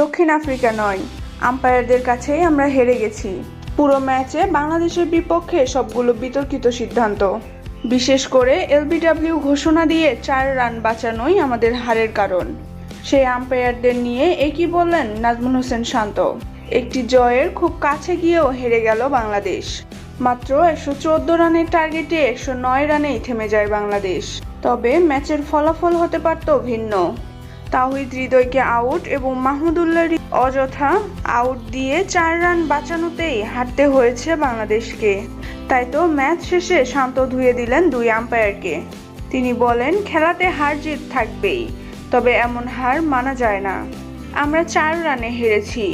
দক্ষিণ আফ্রিকা নয়। আম্পায়ারদের কাছেই আমরা হেরে গেছি। পুরো ম্যাচে বাংলাদেশের বিপক্ষে সবগুলো বিতর্কিত সিদ্ধান্ত। বিশেষ করে এলবিডব্লিউ ঘোষণা দিয়ে চার রান বাঁচানোই আমাদের হারের কারণ। সেই আম্পায়ারদের নিয়ে একই বললেন নাজমুল হোসেন শান্ত। একটি জয়ের খুব কাছে গিয়েও হেরে গেল বাংলাদেশ। মাত্র একশো চোদ্দ রানের টার্গেটে একশো নয় রানেই থেমে যায় বাংলাদেশ। তবে ম্যাচের ফলাফল হতে পারত ভিন্ন। তাহিদ হৃদয়কে আউট এবং মাহমুদুল্লাহ অযথা আউট দিয়ে চার রান বাঁচানোতেই হারতে হয়েছে বাংলাদেশকে। তাই তো ম্যাচ শেষে শান্ত ধুয়ে দিলেন দুই আম্পায়ারকে। তিনি বলেন, খেলাতে হার জিত থাকবেই, তবে এমন হার মানা যায় না। আমরা চার রানে হেরেছি,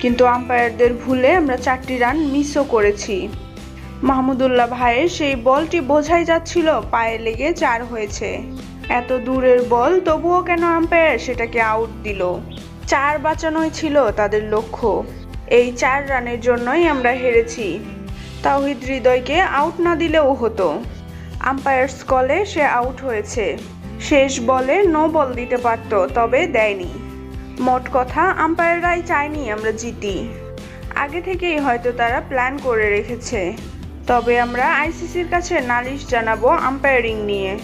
কিন্তু আম্পায়ারদের ভুলে আমরা চারটি রান মিসও করেছি। মাহমুদুল্লাহ ভাইয়ের সেই বলটি বোঝাই যাচ্ছিল পায়ে লেগে চার হয়েছে। এত দূরের বল, তবুও কেন আম্পায়ার সেটাকে আউট দিল? চার বাঁচানোই ছিল তাদের লক্ষ্য। এই চার রানের জন্যই আমরা হেরেছি। তাওহিদ হৃদয়কে আউট না দিলেও হতো। আম্পায়ার্স কলে সে আউট হয়েছে। শেষ বলে নো বল দিতে পারতো, তবে দেয়নি। মোট কথা আম্পায়াররাই চায়নি আমরা জিতি। আগে থেকেই হয়তো তারা প্ল্যান করে রেখেছে। তবে আমরা আইসিসির কাছে নালিশ জানাব আম্পায়ারিং নিয়ে।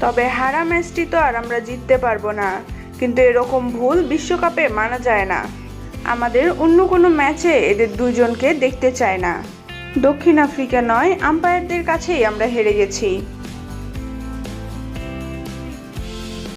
তবে হারা ম্যাচটি তো আর আমরা জিততে পারব না। কিন্তু এরকম ভুল বিশ্বকাপে মানা যায় না। আমাদের অন্য কোনো ম্যাচে এদের দুজনকে দেখতে চায় না। দক্ষিণ আফ্রিকা নয়, আম্পায়ারদের কাছেই আমরা হেরে গেছি।